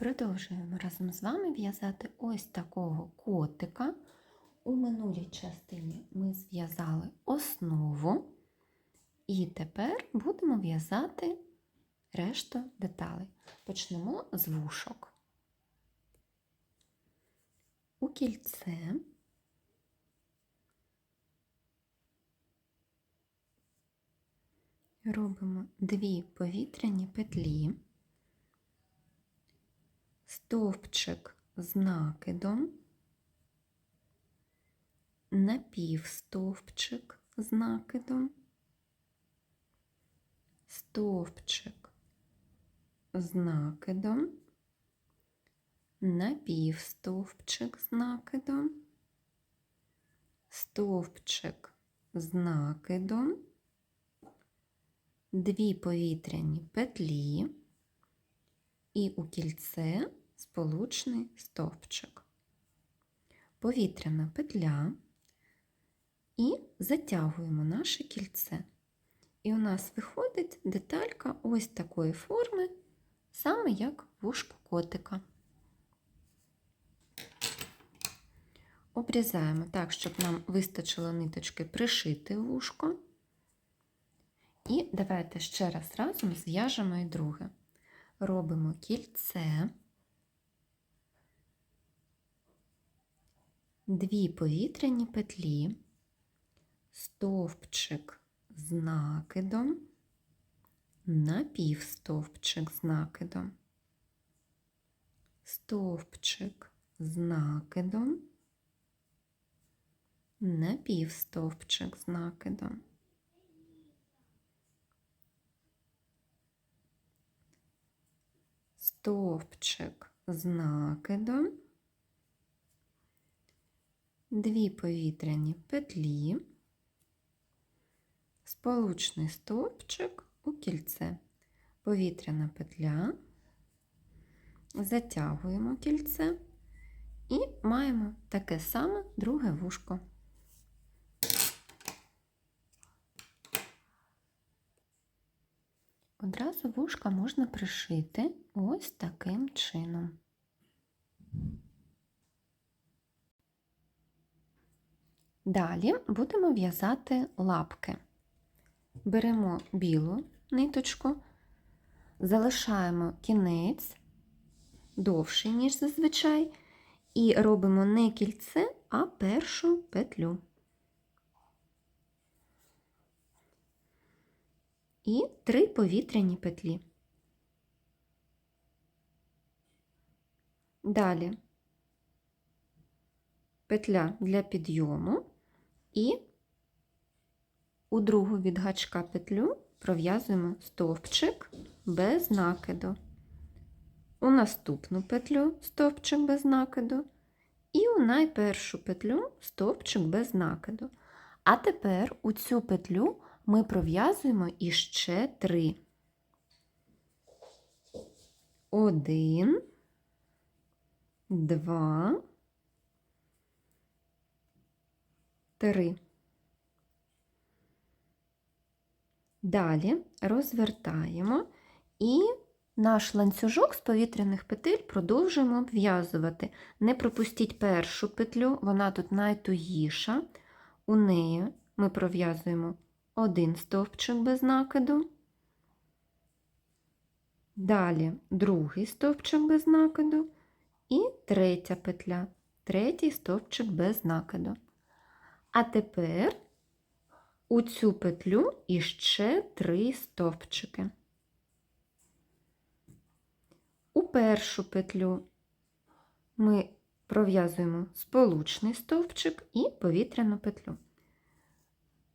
Продовжуємо разом з вами в'язати ось такого котика. У минулій частині ми зв'язали основу, і тепер будемо в'язати решту деталей. Почнемо з вушок. У кільце робимо дві повітряні петлі, стовпчик з накидом, напівстовпчик з накидом, стовпчик з накидом, напівстовпчик з накидом, стовпчик з накидом, дві повітряні петлі і у кільце сполучний стовпчик. Повітряна петля і затягуємо наше кільце. І у нас виходить деталька ось такої форми, саме як вушко котика. Обрізаємо так, щоб нам вистачило ниточки пришити вушко. І давайте ще раз разом зв'яжемо і друге. Робимо кільце, дві повітряні петлі, стовпчик з накидом, напівстовпчик з накидом, стовпчик з накидом, напівстовпчик з накидом. Стовпчик з накидом, дві повітряні петлі, сполучний стовпчик у кільце, повітряна петля, затягуємо кільце і маємо таке саме друге вушко. Одразу вушка можна пришити ось таким чином. Далі будемо в'язати лапки. Беремо білу ниточку, залишаємо кінець довший, ніж зазвичай, і робимо не кільце, а першу петлю. І три повітряні петлі. Далі петля для підйому і у другу від гачка петлю пров'язуємо стовпчик без накиду. У наступну петлю стовпчик без накиду, і у найпершу петлю стовпчик без накиду. А тепер у цю петлю ми пров'язуємо іще три. Один, два, три. Далі розвертаємо і наш ланцюжок з повітряних петель продовжуємо обв'язувати. Не пропустіть першу петлю, вона тут найтугіша. У неї ми пров'язуємо один стовпчик без накиду. Далі другий стовпчик без накиду і третя петля, третій стовпчик без накиду. А тепер у цю петлю іще три стовпчики. У першу петлю ми пров'язуємо сполучний стовпчик і повітряну петлю.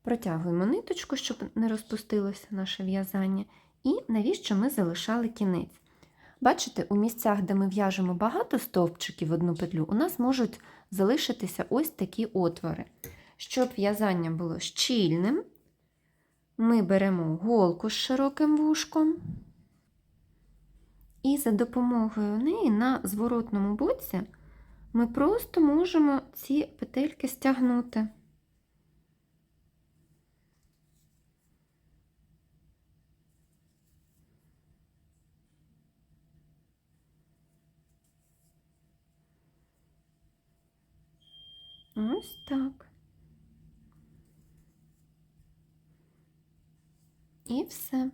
Протягуємо ниточку, щоб не розпустилося наше в'язання, і навіщо ми залишали кінець. Бачите, у місцях, де ми в'яжемо багато стовпчиків в одну петлю, у нас можуть залишитися ось такі отвори. Щоб в'язання було щільним, ми беремо голку з широким вушком і за допомогою неї на зворотному боці ми просто можемо ці петельки стягнути. Ось так. І все.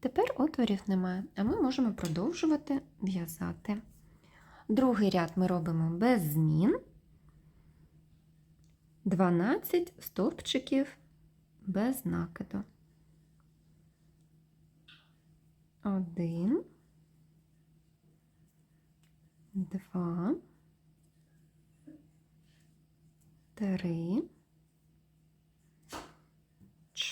Тепер отворів немає, а ми можемо продовжувати в'язати. Другий ряд ми робимо без змін. 12 стовпчиків без накиду. Один, два, три,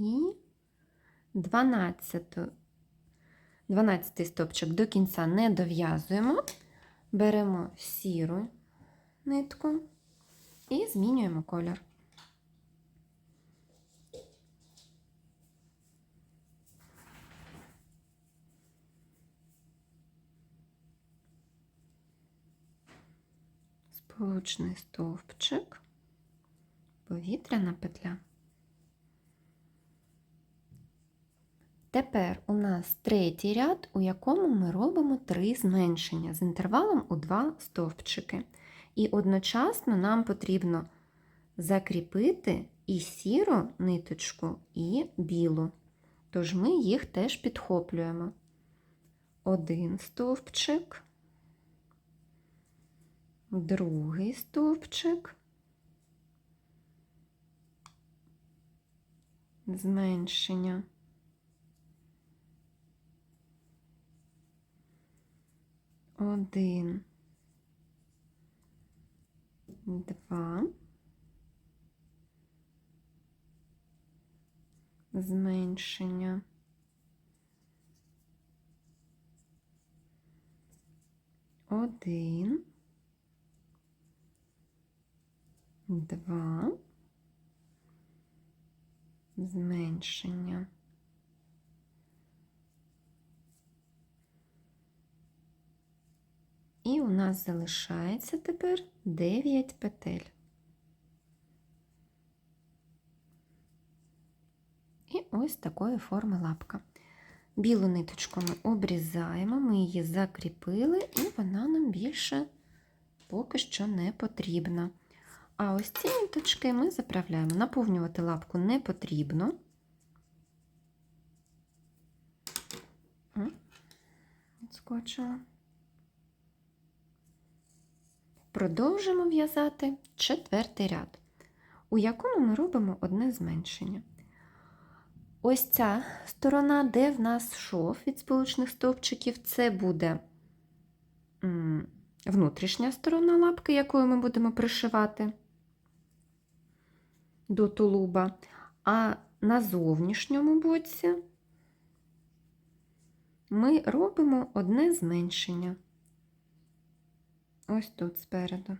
і дванадцяту. Дванадцятий стопчик до кінця не дов'язуємо, беремо сіру нитку і змінюємо колір. Сполучний стовпчик, повітряна петля. Тепер у нас третій ряд, у якому ми робимо три зменшення з інтервалом у два стовпчики. І одночасно нам потрібно закріпити і сіру ниточку, і білу. Тож ми їх теж підхоплюємо. Один стовпчик, другий стовпчик, зменшення. Один, два, зменшення. Один, два, зменшення. І у нас залишається тепер 9 петель. І ось такої форми лапка. Білу ниточку ми обрізаємо, ми її закріпили, і вона нам більше поки що не потрібна. А ось ці ниточки ми заправляємо. Наповнювати лапку не потрібно. Скочила. Продовжимо в'язати четвертий ряд, у якому ми робимо одне зменшення. Ось ця сторона, де в нас шов від сполучних стовпчиків, це буде внутрішня сторона лапки, якою ми будемо пришивати до тулуба, а на зовнішньому боці ми робимо одне зменшення. Ось тут спереду.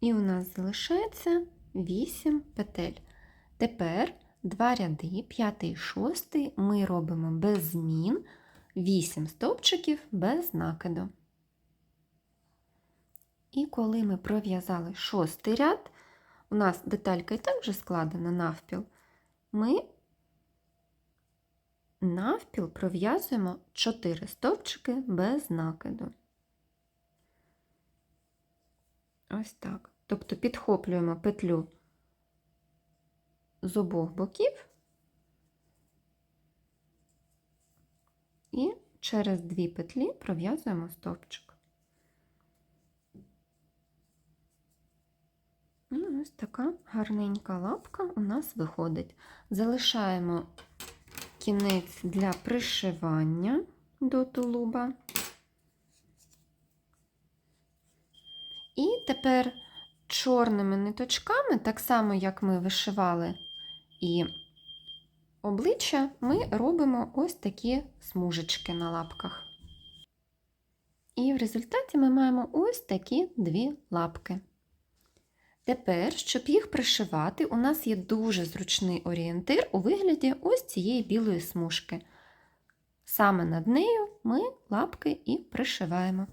І у нас залишається 8 петель. Тепер два ряди, п'ятий і шостий, ми робимо без змін 8 стовпчиків без накиду. І коли ми пров'язали шостий ряд, у нас деталька і так вже складена навпіл, ми навпіл пров'язуємо 4 стовпчики без накиду. Ось так. Тобто підхоплюємо петлю з обох боків і через дві петлі пров'язуємо стовпчик. І ось така гарненька лапка у нас виходить. Залишаємо кінець для пришивання до тулуба. І тепер чорними ниточками, так само як ми вишивали і обличчя, ми робимо ось такі смужечки на лапках. І в результаті ми маємо ось такі дві лапки. Тепер, щоб їх пришивати, у нас є дуже зручний орієнтир у вигляді ось цієї білої смужки. Саме над нею ми лапки і пришиваємо.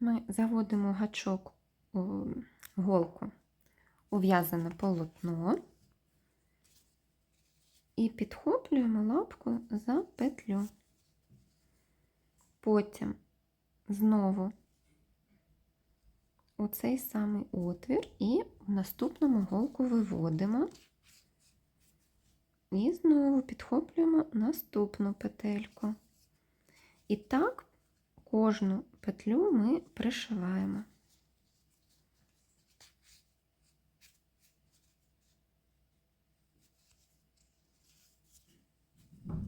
Ми заводимо гачок у голку у в'язане полотно і підхоплюємо лапку за петлю. Потім знову у цей самий отвір і в наступному голку виводимо. І знову підхоплюємо наступну петельку. І так кожну петлю ми пришиваємо.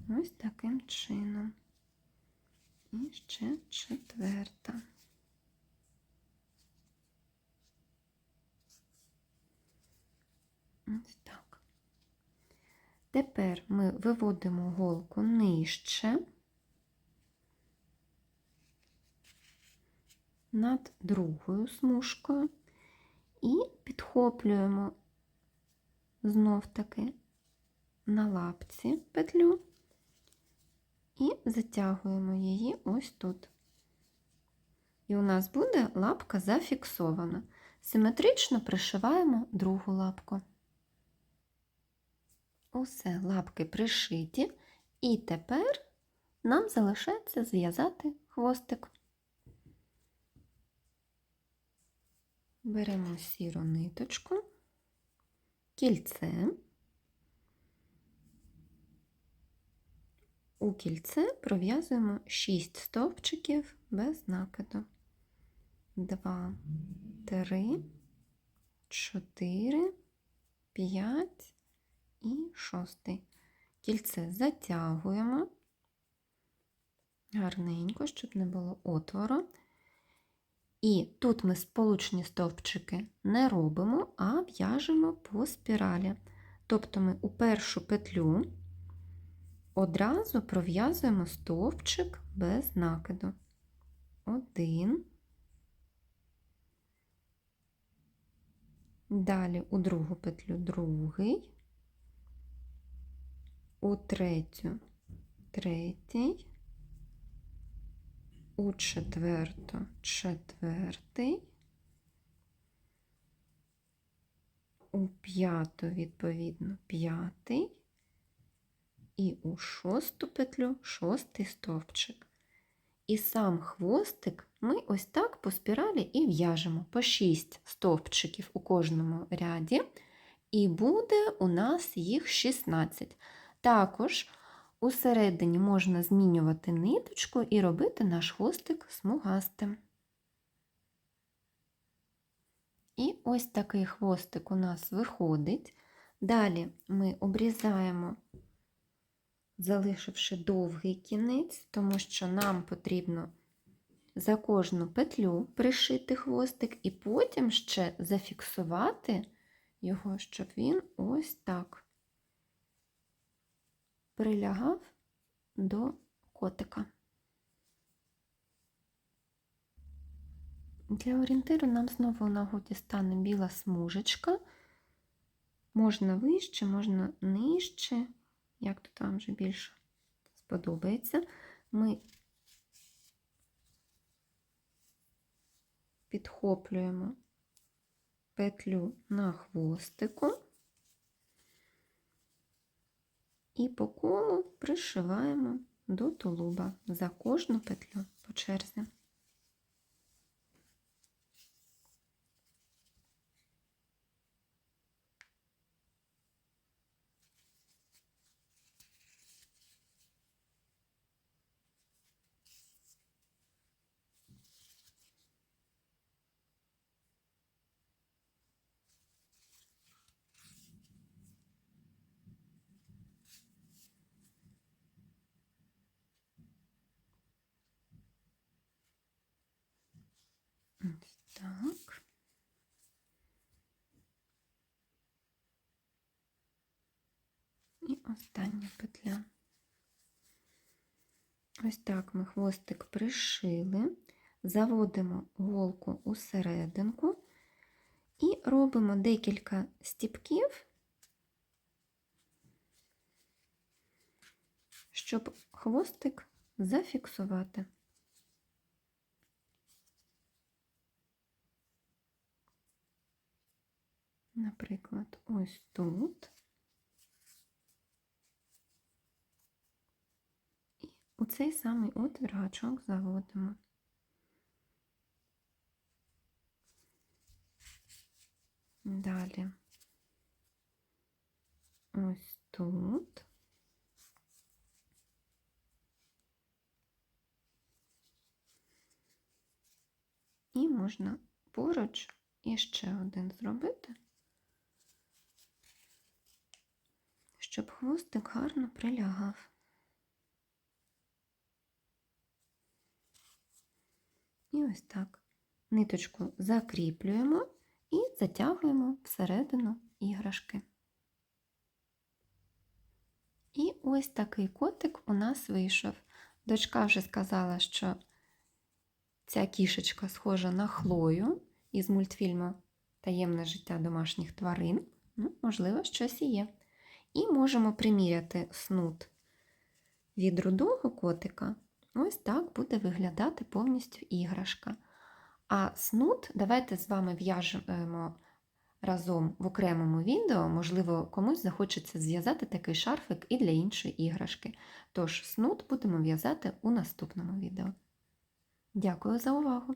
Ось таким чином. І ще четверта. Ось так. Тепер ми виводимо голку нижче над другою смужкою і підхоплюємо знов таки на лапці петлю і затягуємо її ось тут. І у нас буде лапка зафіксована. Симетрично пришиваємо другу лапку. Усе, лапки пришиті, і тепер нам залишається зв'язати хвостик. Беремо сіру ниточку, кільце. У кільце пров'язуємо 6 стовпчиків без накиду. 2, 3, 4, 5 і 6. Кільце затягуємо гарненько, щоб не було отвору. І тут ми сполучні стовпчики не робимо, а в'яжемо по спіралі. Тобто ми у першу петлю одразу пров'язуємо стовпчик без накиду. Один. Далі у другу петлю другий, у третю третій, у четверту четвертий, у п'яту, відповідно, п'ятий, і у шосту петлю шостий стовпчик. І сам хвостик ми ось так по спіралі і в'яжемо по 6 стовпчиків у кожному ряді, і буде у нас їх 16. Також усередині можна змінювати ниточку і робити наш хвостик смугастим. І ось такий хвостик у нас виходить. Далі ми обрізаємо залишивши довгий кінець, тому що нам потрібно за кожну петлю пришити хвостик і потім ще зафіксувати його, щоб він ось так прилягав до котика. Для орієнтиру нам знову у нагоді стане біла смужечка. Можна вище, можна нижче як тут вам вже більше сподобається, ми підхоплюємо петлю на хвостику і по колу пришиваємо до тулуба за кожну петлю по черзі. Ось так. І остання петля. Ось так ми хвостик пришили, заводимо голку у серединку і робимо декілька стіпків, щоб хвостик зафіксувати. Наприклад, ось тут. І у цей самий отвір гачок заводимо. Далі. Ось тут. І можна поруч іще один зробити, щоб хвостик гарно прилягав. І ось так. Ниточку закріплюємо і затягуємо всередину іграшки. І ось такий котик у нас вийшов. Дочка вже сказала, що ця кішечка схожа на Хлою із мультфільму Таємне життя домашніх тварин. Ну, можливо, щось і є. І можемо приміряти снуд від рудого котика. Ось так буде виглядати повністю іграшка. А снуд давайте з вами в'яжемо разом в окремому відео, можливо, комусь захочеться зв'язати такий шарфик і для іншої іграшки. Тож снуд будемо в'язати у наступному відео. Дякую за увагу!